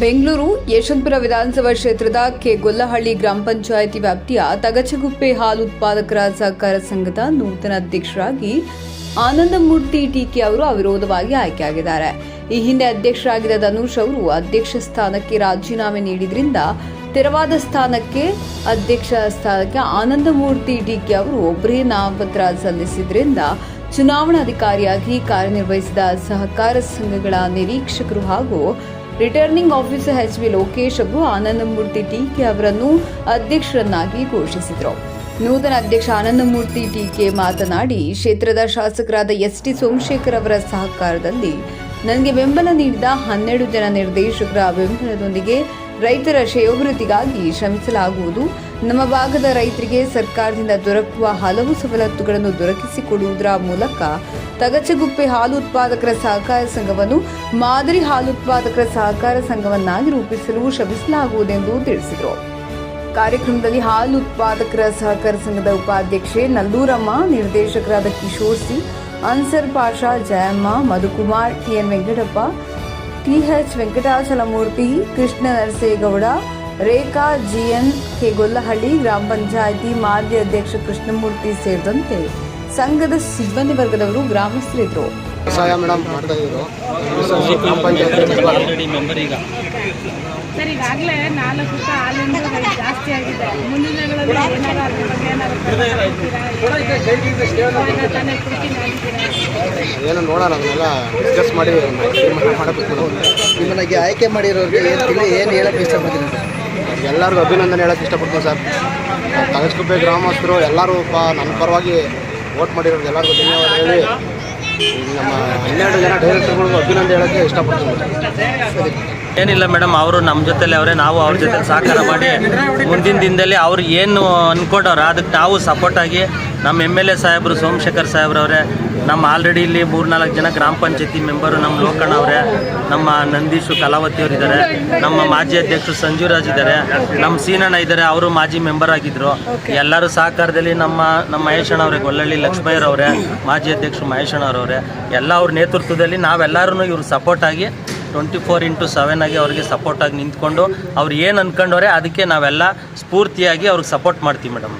ಬೆಂಗಳೂರು ಯಶವಂತಪುರ ವಿಧಾನಸಭಾ ಕ್ಷೇತ್ರದ ಕೆ ಗೊಲ್ಲಹಳ್ಳಿ ಗ್ರಾಮ ಪಂಚಾಯಿತಿ ವ್ಯಾಪ್ತಿಯ ತಗಚಗುಪ್ಪೆ ಹಾಲು ಉತ್ಪಾದಕರ ಸಹಕಾರ ಸಂಘದ ನೂತನ ಅಧ್ಯಕ್ಷರಾಗಿ ಆನಂದಮೂರ್ತಿ ಟೀಕೆ ಅವರು ಅವಿರೋಧವಾಗಿ ಆಯ್ಕೆಯಾಗಿದ್ದಾರೆ. ಈ ಹಿಂದೆ ಅಧ್ಯಕ್ಷರಾಗಿದ್ದ ಧನುಷ್ ಅವರು ಅಧ್ಯಕ್ಷ ಸ್ಥಾನಕ್ಕೆ ರಾಜೀನಾಮೆ ನೀಡಿದ್ರಿಂದ ತೆರವಾದ ಸ್ಥಾನಕ್ಕೆ ಅಧ್ಯಕ್ಷ ಸ್ಥಾನಕ್ಕೆ ಆನಂದಮೂರ್ತಿ ಟೀಕೆ ಅವರು ಒಬ್ಬರೇ ನಾಮಪತ್ರ ಸಲ್ಲಿಸಿದ್ರಿಂದ ಚುನಾವಣಾಧಿಕಾರಿಯಾಗಿ ಕಾರ್ಯನಿರ್ವಹಿಸಿದ ಸಹಕಾರ ಸಂಘಗಳ ನಿರೀಕ್ಷಕರು ಹಾಗೂ returning officer H V Lokesh ಅವರು ಆನಂದಮೂರ್ತಿ ಟೀಕೆ ಅವರನ್ನು ಅಧ್ಯಕ್ಷರನ್ನಾಗಿ ಘೋಷಿಸಿದರು. ನೂತನ ಅಧ್ಯಕ್ಷ ಆನಂದಮೂರ್ತಿ ಟೀಕೆ ಮಾತನಾಡಿ, ಕ್ಷೇತ್ರದ ಶಾಸಕರಾದ ಎಸ್ ಟಿ ಸೋಮಶೇಖರ್ ಅವರ ಸಹಕಾರದಲ್ಲಿ ನನಗೆ ಬೆಂಬಲ ನೀಡಿದ ಹನ್ನೆರಡು ಜನ ನಿರ್ದೇಶಕರ ಬೆಂಬಲದೊಂದಿಗೆ ರೈತರ ಶ್ರೇಯೋಭಿವೃದ್ಧಿಗಾಗಿ ಶ್ರಮಿಸಲಾಗುವುದು. ನಮ್ಮ ಭಾಗದ ರೈತರಿಗೆ ಸರ್ಕಾರದಿಂದ ದೊರಕುವ ಹಲವು ಸವಲತ್ತುಗಳನ್ನು ದೊರಕಿಸಿಕೊಡುವುದರ ಮೂಲಕ ತಗಚಗುಪ್ಪೆ ಹಾಲು ಉತ್ಪಾದಕರ ಸಹಕಾರ ಸಂಘವನ್ನು ಮಾದರಿ ಹಾಲು ಉತ್ಪಾದಕರ ಸಹಕಾರ ಸಂಘವನ್ನಾಗಿ ರೂಪಿಸಲು ಶ್ರಮಿಸಲಾಗುವುದೆಂದು ತಿಳಿಸಿದರು. ಕಾರ್ಯಕ್ರಮದಲ್ಲಿ ಹಾಲು ಉತ್ಪಾದಕರ ಸಹಕಾರ ಸಂಘದ ಉಪಾಧ್ಯಕ್ಷೆ ನಲ್ಲೂರಮ್ಮ, ನಿರ್ದೇಶಕರಾದ Kishore Singh, Ansar Pasha, Jayamma, Madhukumar TN Venkatappa TH Venkatachalamurthy, Krishna Narasegowda, Rekha GN K Gollahalli ಗ್ರಾಮ ಪಂಚಾಯಿತಿ ಮಾಜಿ ಅಧ್ಯಕ್ಷ ಕೃಷ್ಣಮೂರ್ತಿ ಸೇರಿದಂತೆ ಸಂಘದ ಸಿಬ್ಬಂದಿ ವರ್ಗದವರು ಗ್ರಾಮಸ್ಥರಿದ್ರು. ವ್ಯವಸಾಯ ಮೇಡಮ್ ಮಾಡ್ತಾ ಇದ್ರು. ಗ್ರಾಮ ಪಂಚಾಯತ್ ಆಲ್ರೆಡಿ ಮೆಂಬರ್ ಈಗ. ಸರ್ ಈಗಾಗಲೇ ನಾಲ್ಕು ವರ್ಷ ಹಾಲಿಂದು ರೇಟ್ ಜಾಸ್ತಿ ಆಗಿದೆ. ಮುಂದಿನ ದಿನಗಳಲ್ಲಿ ಏನಾರ ಅದ್ರ ಬಗ್ಗೆ ಏನಾದ್ರು ಕ್ರಮ ತಗೊಳ್ತೀರಾ? ಇವಾಗ ತಾನೇ ಕುಡ್ತೀನಿ ಆಗಿದ್ದೀರಾ? ಏನು ನೋಡೋಣ ಅದನ್ನೆಲ್ಲ ಡಿಸ್ಕಸ್ ಮಾಡಿ ತೀರ್ಮಾನ ಮಾಡಬೇಕು ಮೇಡಮ್ ನಿಮ್ಮನಿಗೆ ಆಯ್ಕೆ ಮಾಡಿರೋರಿಗೆ ಏನು ತಿಳಿ ಏನು ಹೇಳಕ್ಕೆ ಇಷ್ಟಪಡ್ತೀನಿ ಸರ್ ಎಲ್ಲರಿಗೂ ಅಭಿನಂದನೆ ಹೇಳಕ್ಕೆ ಇಷ್ಟಪಡ್ತೀನಿ ಸರ್. ತಗಸ್ಕುಪ್ಪೆ ಗ್ರಾಮಸ್ಥರು ಎಲ್ಲರೂ ಪ ನನ್ನ ಪರವಾಗಿ ವೋಟ್ ಮಾಡಿರೋರು ಎಲ್ಲರಿಗೂ ಧನ್ಯವಾದ ಹೇಳಿ. ನಮ್ಮ ಹನ್ನೆರಡು ಜನ ಡೈರೆಕ್ಟರ್ಗಳಿಗೂ ಅಭಿನಂದನೆ ಹೇಳೋಕ್ಕೆ ಇಷ್ಟಪಡ್ತೀನಿ. ಏನಿಲ್ಲ ಮೇಡಮ್, ಅವರು ನಮ್ಮ ಜೊತೆಲಿ ಅವರೇ, ನಾವು ಅವ್ರ ಜೊತೆ ಸಹಕಾರ ಮಾಡಿ ಮುಂದಿನ ದಿನದಲ್ಲಿ ಅವ್ರು ಏನು ಅಂದ್ಕೊಂಡವ್ರೆ ಅದಕ್ಕೆ ನಾವು ಸಪೋರ್ಟಾಗಿ ನಮ್ಮ ಎಂ ಎಲ್ ಎ ಸಾಹೇಬರು, ಸೋಮಶೇಖರ್ ಸಾಹೇಬ್ರವ್ರೆ ನಮ್ಮ ಆಲ್ರೆಡಿ ಇಲ್ಲಿ ಮೂರ್ನಾಲ್ಕು ಜನ ಗ್ರಾಮ ಪಂಚಾಯತಿ ಮೆಂಬರು ನಮ್ಮ ಲೋಕಣ್ಣ ಅವರೇ ನಮ್ಮ ನಂದೀಶು ಕಲಾವತಿ ಅವರು ಇದ್ದಾರೆ ನಮ್ಮ ಮಾಜಿ ಅಧ್ಯಕ್ಷರು ಸಂಜೀವರಾಜ್ ಇದ್ದಾರೆ ನಮ್ಮ ಸೀನಣ್ಣ ಇದ್ದಾರೆ ಅವರು ಮಾಜಿ ಮೆಂಬರ್ ಆಗಿದ್ದರು ಎಲ್ಲರೂ ಸಹಕಾರದಲ್ಲಿ ನಮ್ಮ ನಮ್ಮ ಮಹೇಶಣ್ಣ ಅವರೇ ಗೊಲ್ಲಳ್ಳಿ ಲಕ್ಷ್ಮಯ್ಯರವರೇ ಮಾಜಿ ಅಧ್ಯಕ್ಷರು ಮಹೇಶಣ್ಣ ಅವರೇ ಎಲ್ಲ ಅವ್ರ ನೇತೃತ್ವದಲ್ಲಿ ನಾವೆಲ್ಲರೂ ಇವ್ರು ಸಪೋರ್ಟ್ ಆಗಿ ಟ್ವೆಂಟಿ ಫೋರ್ ಇಂಟು ಸೆವೆನ್ ಆಗಿ ಅವ್ರಿಗೆ ಸಪೋರ್ಟಾಗಿ ನಿಂತ್ಕೊಂಡು ಅವ್ರು ಏನು ಅಂದ್ಕೊಂಡವ್ರೆ ಅದಕ್ಕೆ ನಾವೆಲ್ಲ ಸ್ಫೂರ್ತಿಯಾಗಿ ಅವ್ರಿಗೆ ಸಪೋರ್ಟ್ ಮಾಡ್ತೀವಿ ಮೇಡಮ್